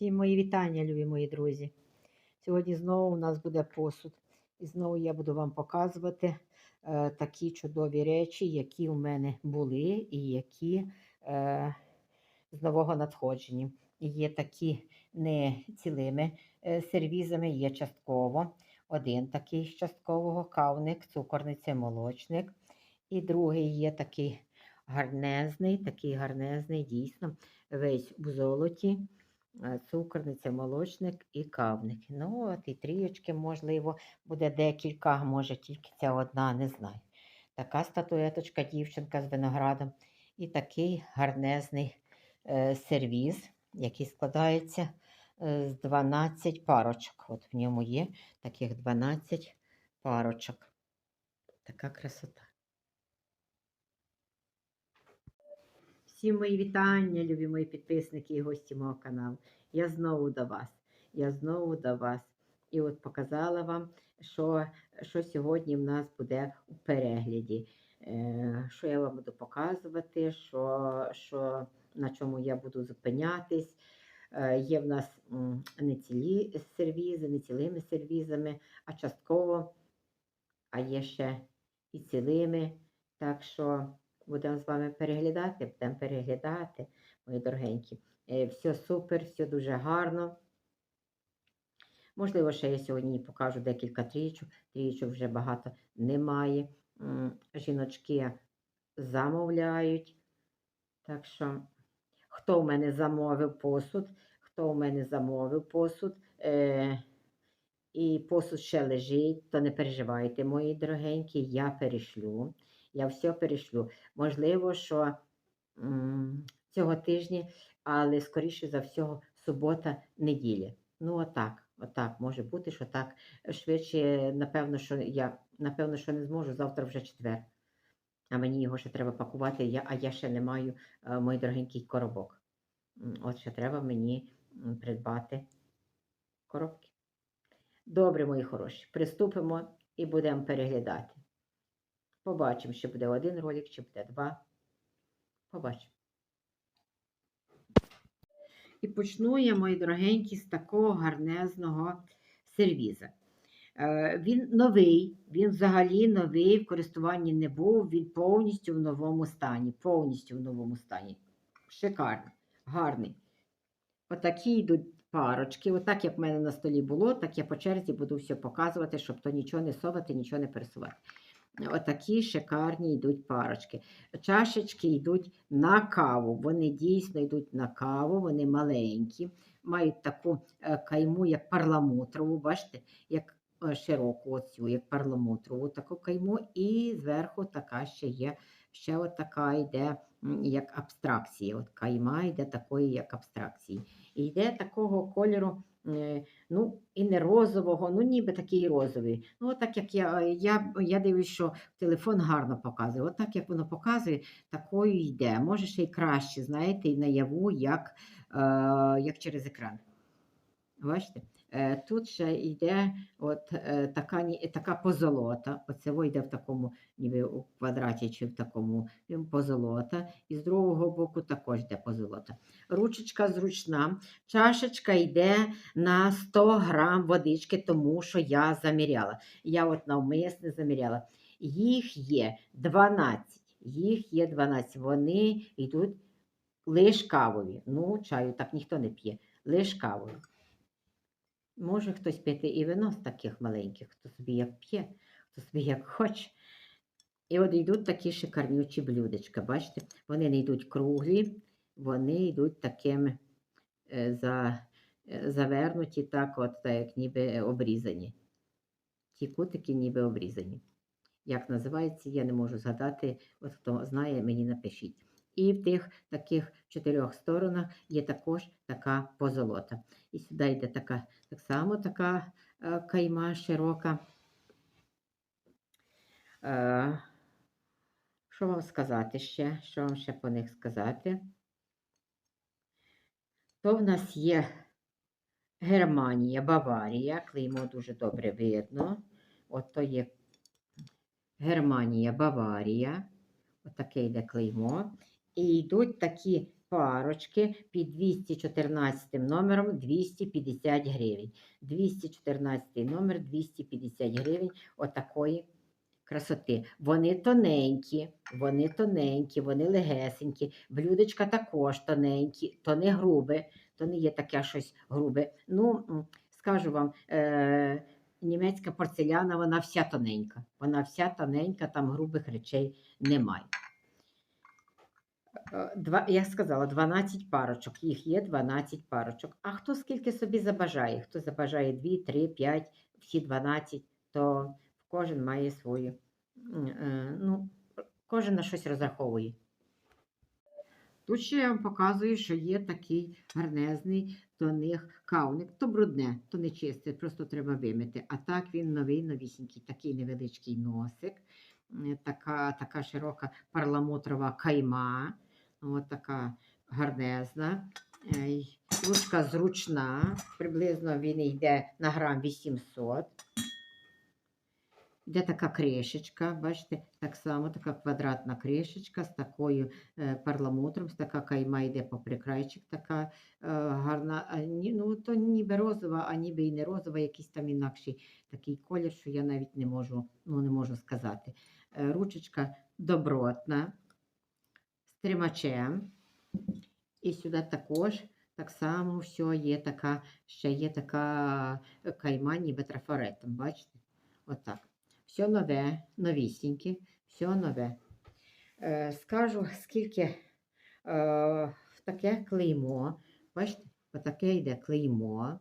Всім мої вітання, любі мої друзі. Сьогодні знову у нас буде посуд. І знову я буду вам показувати е, такі чудові речі, які у мене були і які е, з нового надходження. Є такі не цілими е, сервізами, є частково. Один такий з часткового кавник, цукорниця, молочник. І другий є такий гарнезний, такий гарнезний, дійсно, весь у золоті цукорниця, молочник і кавник. Ну, от і трієчки, можливо, буде декілька, може тільки ця одна, не знаю. Така статуеточка, дівчинка з виноградом. І такий гарнезний е, сервіз, який складається е, з 12 парочок. От в ньому є таких 12 парочок. Така красота. Всім мої вітання, любі мої підписники і гості мого каналу. Я знову до вас. Я знову до вас. І от показала вам, що, що сьогодні в нас буде у перегляді. Е, що я вам буду показувати, що, що, на чому я буду зупинятись. Е, є в нас не цілі сервізи, не цілими сервізами, а частково, а є ще і цілими. Так що будемо з вами переглядати, будемо переглядати, мої дорогенькі. Е, Все супер, все дуже гарно. Можливо, ще я сьогодні покажу декілька трічок. Трічок вже багато немає. Жіночки замовляють. Так що, хто в мене замовив посуд, хто в мене замовив посуд, е, і посуд ще лежить, то не переживайте, мої дорогенькі, я перешлю. Я все перешлю. Можливо, що цього тижня, але скоріше за всього, субота, неділя. Ну, отак, отак, може бути, що так. Швидше, напевно, що я напевно, що не зможу, завтра вже четвер. А мені його ще треба пакувати, я, а я ще не маю е, мій дорогенький коробок. От ще треба мені придбати коробки. Добре, мої хороші, приступимо і будемо переглядати. Побачимо, чи буде один ролик, чи буде два. Побачимо. І почну я, мої дорогенькі, з такого гарнезного сервіза. Е, Він новий, він взагалі новий, в користуванні не був, він повністю в новому стані. Повністю в новому стані. Шикарний, гарний. Отакі йдуть парочки. Отак, як в мене на столі було, так я по черзі буду все показувати, щоб то нічого не совати, нічого не пересувати. Отакі шикарні йдуть парочки. Чашечки йдуть на каву. Вони дійсно йдуть на каву, вони маленькі, мають таку е, кайму, як парламутрову, бачите, як е, широку оцю, як парламутрову таку кайму, і зверху така ще є. Ще от йде як абстракція. От кайма йде такої, як абстракції. І йде такого кольору, ну, і не розового, ну ніби такий розовий. Ну, так як я, я, я дивлюсь, що телефон гарно показує. От так як воно показує, такою йде. Може ще й краще, знаєте, і наяву, як, е, як через екран. Бачите? Е, Тут ще йде от, е, така, така позолота. Оце йде в такому, ніби у квадраті чи в такому позолота. І з другого боку також йде позолота. Ручечка зручна. Чашечка йде на 100 грам водички, тому що я заміряла. Я от навмисне заміряла. Їх є 12. Їх є 12. Вони йдуть лиш кавові. Ну, чаю так ніхто не п'є. Лиш кавові. Може хтось пити і вино з таких маленьких, хто собі як п'є, хто собі як хоче. І от йдуть такі шикарнючі блюдечка. Бачите, вони не йдуть круглі, вони йдуть такими е, за, е, завернуті, так, от, так, як ніби обрізані. Ті кутики ніби обрізані. Як називається, я не можу згадати. От хто знає, мені напишіть. І в тих таких чотирьох сторонах є також така позолота. І сюди йде така, так само така е, кайма широка. Е, що вам сказати ще? Що вам ще по них сказати? То в нас є Германія, Баварія. Клеймо дуже добре видно. От то є Германія, Баварія. Отаке йде клеймо. І йдуть такі парочки під 214 номером 250 гривень. 214 номер 250 гривень отакої красоти. Вони тоненькі, вони тоненькі, вони легесенькі. Блюдечка також тоненькі, то не грубе, то не є таке щось грубе. Ну, скажу вам, е- німецька порцеляна, вона вся тоненька. Вона вся тоненька, там грубих речей немає. Е, Два, я сказала, 12 парочок. Їх є 12 парочок. А хто скільки собі забажає? Хто забажає 2, 3, 5, всі 12, то кожен має свою. е, Ну, кожен на щось розраховує. Тут ще я вам показую, що є такий гарнезний до них кавник. То брудне, то не чисте, просто треба вимити. А так він новий, новісінький, такий невеличкий носик, така, така широка парламутрова кайма, от така гарнезна. Ручка зручна, приблизно він йде на грам 800. Йде така кришечка, бачите, так само така квадратна кришечка з такою е, парламутром, з така кайма йде по прикрайчик, така е, гарна, ну то ніби розова, а ніби і не розова, якийсь там інакший такий колір, що я навіть не можу, ну, не можу сказати. Е, ручечка добротна, тримачем. І сюди також так само все є така, ще є така е, кайма, ніби трафаретом, бачите? Отак. Все нове, новісіньке, все нове. Е, скажу, скільки е, таке клеймо. Бачите, отаке йде клеймо.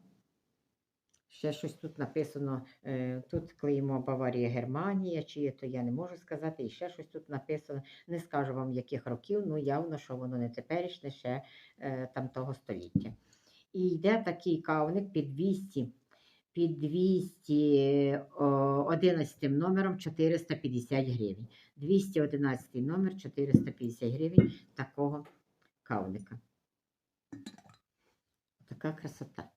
Ще щось тут написано, е, тут клеймо Баварія, Германія, чи то я не можу сказати, і ще щось тут написано. Не скажу вам, яких років, ну явно, що воно не теперішнє, ще е, там того століття. І йде такий кавник під 200 під 211 номером 450 гривень. 211 номер 450 гривень такого кавника. Така красота.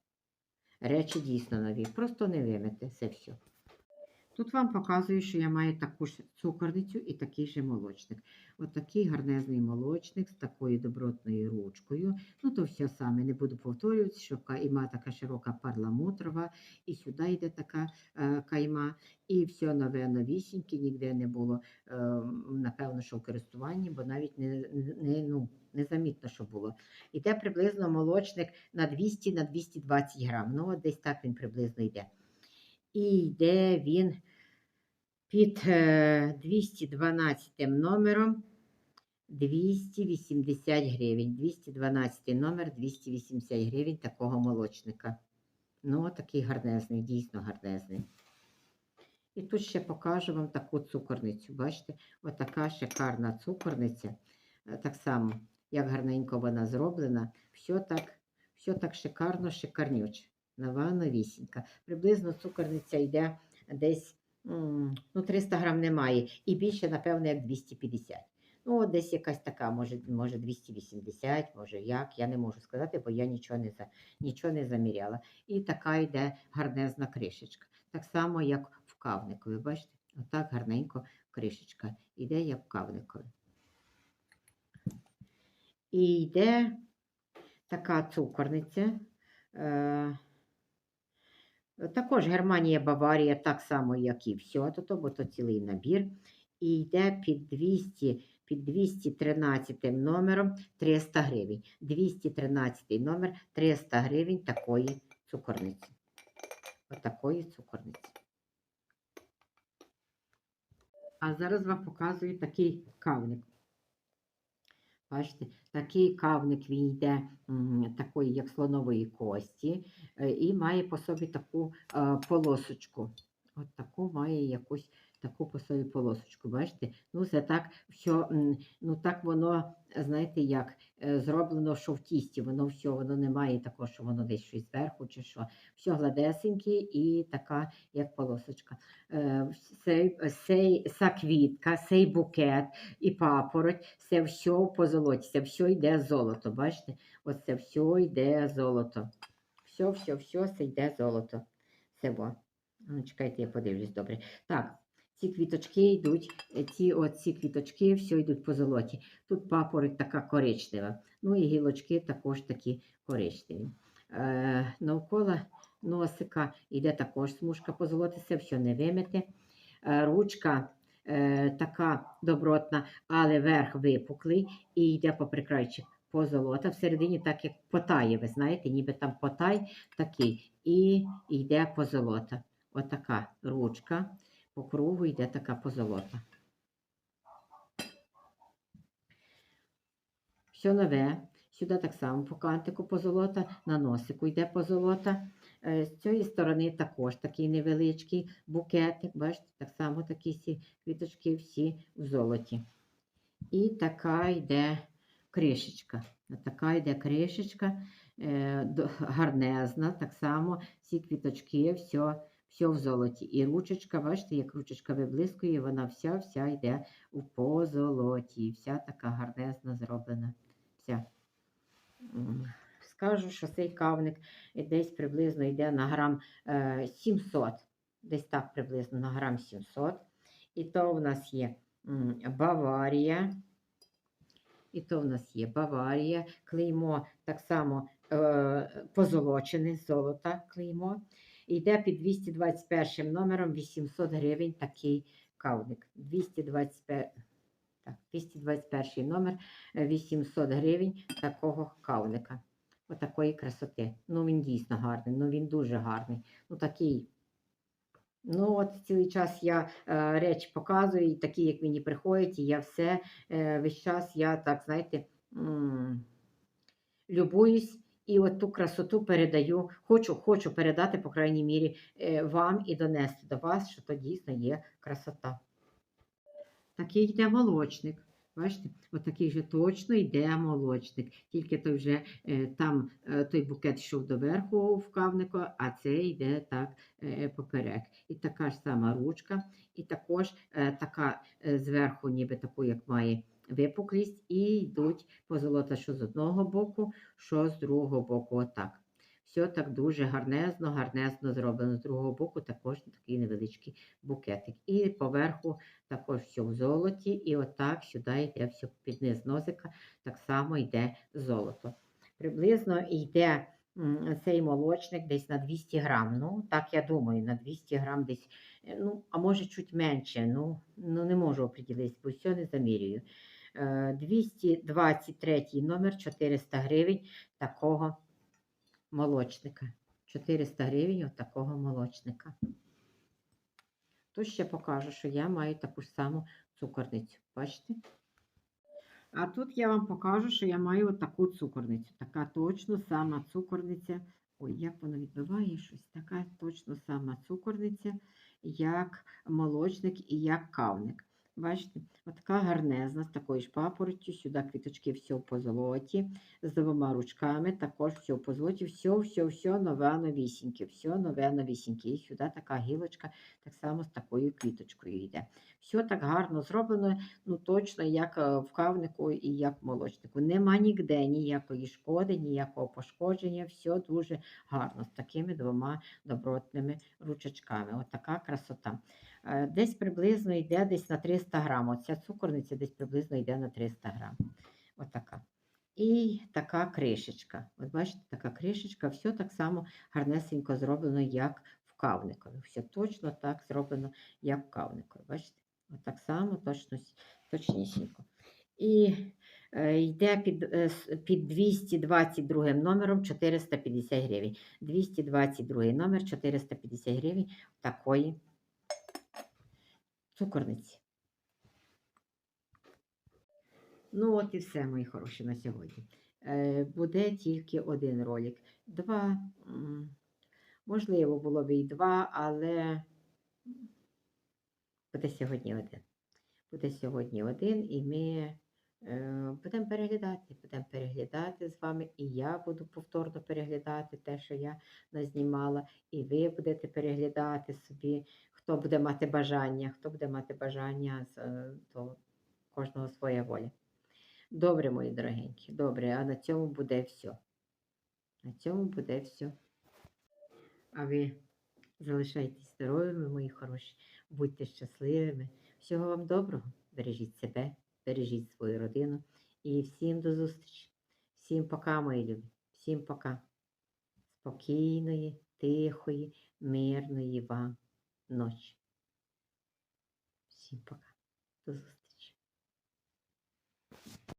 Речі дійсно нові, просто не вимити, це все. Тут вам показую, що я маю таку ж цукорницю і такий же молочник. От такий гарнезний молочник з такою добротною ручкою. Ну, то все саме, не буду повторюватися, що кайма така широка парламутрова, і сюди йде така е, кайма, і все нове, новісіньке, ніде не було, е, напевно, що в користуванні, бо навіть не, не, ну, незамітно, що було. Іде приблизно молочник на 200 на 220 грам. Ну, от десь так він приблизно йде. І йде він під е, 212 номером 280 гривень. 212 номер 280 гривень такого молочника. Ну, такий гарнезний, дійсно гарнезний. І тут ще покажу вам таку цукорницю. Бачите, отака шикарна цукорниця. Е, Так само, як гарненько вона зроблена. Все так, все так шикарно, шикарнюче. Нова новісінька. Приблизно цукорниця йде десь ну, 300 грам немає. І більше, напевно, як 250. Ну, десь якась така, може, може 280, може як, я не можу сказати, бо я нічого не, за, нічого не заміряла. І така йде гарнезна кришечка. Так само, як в кавникові. Бачите? Отак гарненько кришечка. Іде як в кавникові. І йде така цукорниця. Е, також Германія, Баварія, так само, як і все, то, бо то цілий набір. І йде під 200, під 213 номером 300 гривень. 213 номер 300 гривень такої цукорниці. Отакої цукорниці. А зараз вам показую такий кавник. Бачите, такий кавник він йде такої, як слонової кості, е, і має по собі таку е, полосочку. От таку має якусь таку по собі полосочку. Бачите? Ну, це так, що ну так воно, знаєте, як е, зроблено, що в тісті, воно все, воно не має такого, що воно десь щось зверху чи що. Все гладесеньке і така, як полосочка. Е, Сей, сей, ця квітка, цей букет і папороть, це все по золоті, це все йде золото. Бачите? Оце все йде золото. Все, все, все, це йде золото. Це во. Ну, чекайте, я подивлюсь добре. Так, ці квіточки йдуть, е, ці, от, ці квіточки все йдуть по золоті. Тут папороть така коричнева. Ну і гілочки також такі коричневі. Е, навколо носика йде також смужка позолотися, все не вимите. Е, ручка е, така добротна, але верх випуклий і йде по прикрайчик позолота. Всередині, так як потає, ви знаєте, ніби там потай такий. І йде позолота. Отака ручка. По кругу йде така позолота. Все нове. Сюди так само по кантику позолота, на носику йде позолота. Е, З цієї сторони також такий невеличкий букетик. Бачите, так само такі всі квіточки всі в золоті. І така йде кришечка. Така йде кришечка, е, гарнезна, так само всі квіточки, все, все в золоті. І ручечка, бачите, як ручечка виблискує, вона вся вся йде у позолоті. Вся така гарнезна зроблена. Вся. Скажу, що цей кавник десь приблизно йде на грам е, 700. Десь так приблизно на грам 700. І то в нас є Баварія. І то в нас є Баварія, клеймо так само е, позолочене, золота клеймо. Йде під 221 номером 800 гривень такий кавник. 225, так, 221 номер е, 800 гривень такого кавника. Отакої красоти. Ну, він дійсно гарний, ну він дуже гарний. Ну такий. Ну, от цілий час я е, речі показую, і такі, як мені приходять, і я все е, весь час я так, знаєте, любуюсь і от ту красоту передаю. Хочу, хочу передати, по крайній мірі, е, вам і донести до вас, що то дійсно є красота. Такий йде молочник. Бачите, отакий же точно йде молочник. Тільки той вже е, там е, той букет йшов доверху в кавнику, а це йде так поперек. І така ж сама ручка, і також така зверху, ніби таку, як має випуклість, і йдуть позолота, що з одного боку, що з другого боку. Отак. Все так дуже гарнезно, гарнезно зроблено. З другого боку також такий невеличкий букетик. І поверху також все в золоті, і отак сюди йде все під низ носика, так само йде золото. Приблизно йде цей молочник десь на 200 грам. Ну, так я думаю, на 200 грам десь, е, ну, а може чуть менше. Ну, ну не можу оприділитися, бо все не замірюю. Е, 223 номер 400 гривень такого молочника. 400 гривень от такого молочника. Тут ще покажу, що я маю таку ж саму цукорницю. Бачите? А тут я вам покажу, що я маю от таку цукорницю. Така точно сама цукорниця. Ой, як воно відбиває щось. Така точно сама цукорниця, як молочник і як кавник. Бачите, така гарнезна, з такою ж папоротью, сюди квіточки все по золоті, з двома ручками, також все по золоті, все, все, все нове новісіньке, все нове новісіньке. І сюди така гілочка, так само з такою квіточкою йде. Все так гарно зроблено, ну точно як е, в кавнику і як в молочнику. Нема ніде ніякої шкоди, ніякого пошкодження, все дуже гарно, з такими двома добротними ручечками. От така красота. Е, Десь приблизно йде десь на 300 грам. Оця цукорниця десь приблизно йде на 300 грам. Отака. І така кришечка. От бачите, така кришечка, все так само гарнесенько зроблено, як в кавникові. Все точно так зроблено, як в кавникові. Бачите? От так само, точно, точнісінько. І е, йде під, е, під 222 номером 450 гривень. 222 номер 450 гривень такої цукорниці. Ну, от і все, мої хороші, на сьогодні. Е, буде тільки один ролик. Два, можливо, було б і два, але буде сьогодні один. Буде сьогодні один, і ми е, будемо переглядати. Будемо переглядати з вами, і я буду повторно переглядати те, що я назнімала, і ви будете переглядати собі, хто буде мати бажання, хто буде мати бажання, е, то кожного своя воля. Добре, мої дорогенькі, добре, а на цьому буде все. На цьому буде все. А ви залишайтесь здоровими, мої хороші. будьте щасливими. Всього вам доброго. Бережіть себе, бережіть свою родину. І всім до зустрічі. Всім пока, мої любі. Всім пока. Спокійної, тихої, мирної вам Ночь. Всем пока. До зустрічі.